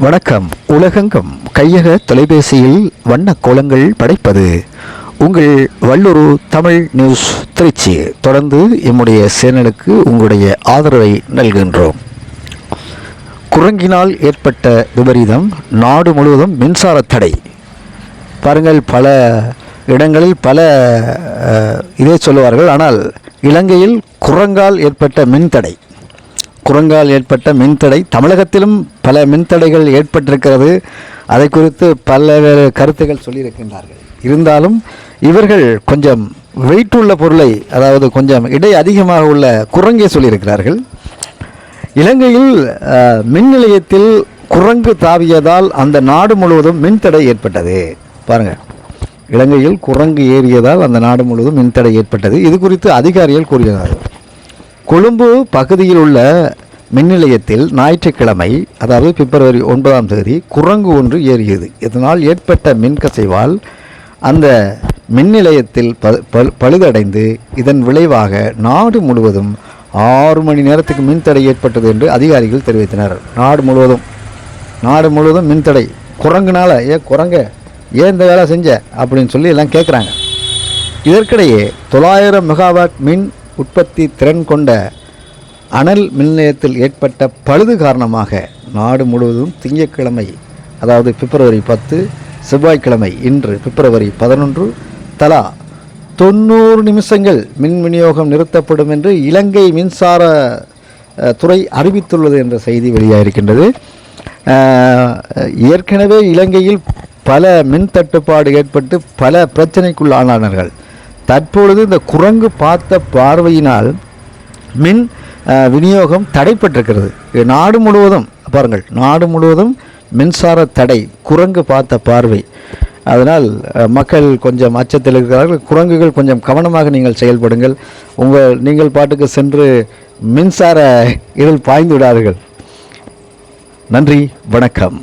வணக்கம். உலகெங்கும் கையக தொலைபேசியில் வண்ண கோலங்கள் படைப்பது. உங்கள் வல்லூர் தமிழ் நியூஸ் திருச்சி. தொடர்ந்து எம்முடைய சேனலுக்கு உங்களுடைய ஆதரவை நல்கின்றோம். குரங்கினால் ஏற்பட்ட விபரீதம் நாடு முழுவதும் மின்சார தடை. பாருங்கள் பல இடங்களில் பல இதே இதை சொல்லுவார்கள். ஆனால் இலங்கையில் குரங்கால் ஏற்பட்ட மின்தடை. குரங்கால் ஏற்பட்ட மின்தடை தமிழகத்திலும் பல மின்தடைகள் ஏற்பட்டிருக்கிறது. அதை குறித்து பல்வேறு கருத்துக்கள் சொல்லியிருக்கின்றார்கள். இருந்தாலும் இவர்கள் கொஞ்சம் வெயிட் உள்ள பொருளை அதாவது கொஞ்சம் இடை அதிகமாக உள்ள குரங்கை சொல்லியிருக்கிறார்கள். இலங்கையில் மின் நிலையத்தில் குரங்கு தாவியதால் அந்த நாடு முழுவதும் மின்தடை ஏற்பட்டது. பாருங்கள் இலங்கையில் குரங்கு ஏறியதால் அந்த நாடு முழுவதும் மின்தடை ஏற்பட்டது. இது குறித்து அதிகாரிகள் கூறினார்கள் கொழும்பு பகுதியில் உள்ள மின் நிலையத்தில் ஞாயிற்றுக்கிழமை அதாவது பிப்ரவரி ஒன்பதாம் தேதி குரங்கு ஒன்று ஏறியது. இதனால் ஏற்பட்ட மின்கசைவால் அந்த மின் நிலையத்தில் ப பழு- பழுதடைந்து இதன் விளைவாக நாடு முழுவதும் ஆறு மணி நேரத்துக்கு மின்தடை ஏற்பட்டது என்று அதிகாரிகள் தெரிவித்தனர். நாடு முழுவதும் நாடு முழுவதும் மின்தடை குரங்குனால ஏ குரங்க ஏன் இந்த வேலை செஞ்ச? அப்படின்னு சொல்லி எல்லாம் கேட்குறாங்க இதற்கிடையே தொள்ளாயிரம் மெகாவாட் மின் உற்பத்தி திறன் கொண்ட அனல் மின் நிலையத்தில் ஏற்பட்ட பழுது காரணமாக நாடு முழுவதும் திங்கட்கிழமை அதாவது பிப்ரவரி பத்து செவ்வாய்க்கிழமை இன்று பிப்ரவரி பதினொன்று தலா தொண்ணூறு நிமிஷங்கள் மின் விநியோகம் நிறுத்தப்படும் என்று இலங்கை மின்சார துறை அறிவித்துள்ளது என்ற செய்தி வெளியாகிருக்கின்றது ஏற்கனவே இலங்கையில் பல மின் தட்டுப்பாடு ஏற்பட்டு பல பிரச்சனைக்குள்ளானார்கள். தற்பொழுது இந்த குரங்கு பார்த்த பார்வையினால் மின் விநியோகம் தடைப்பட்டிருக்கிறது. நாடு முழுவதும் பாருங்கள் நாடு முழுவதும் மின்சார தடை குரங்கு பார்த்த பார்வை. அதனால் மக்கள் கொஞ்சம் அச்சத்தில் இருக்கிறார்கள். குரங்குகள் கொஞ்சம் கவனமாக நீங்கள் செயல்படுங்கள். உங்கள் நீங்கள் பாட்டுக்கு சென்று மின்சார இதில் பாய்ந்து விடாதீர்கள். நன்றி வணக்கம்.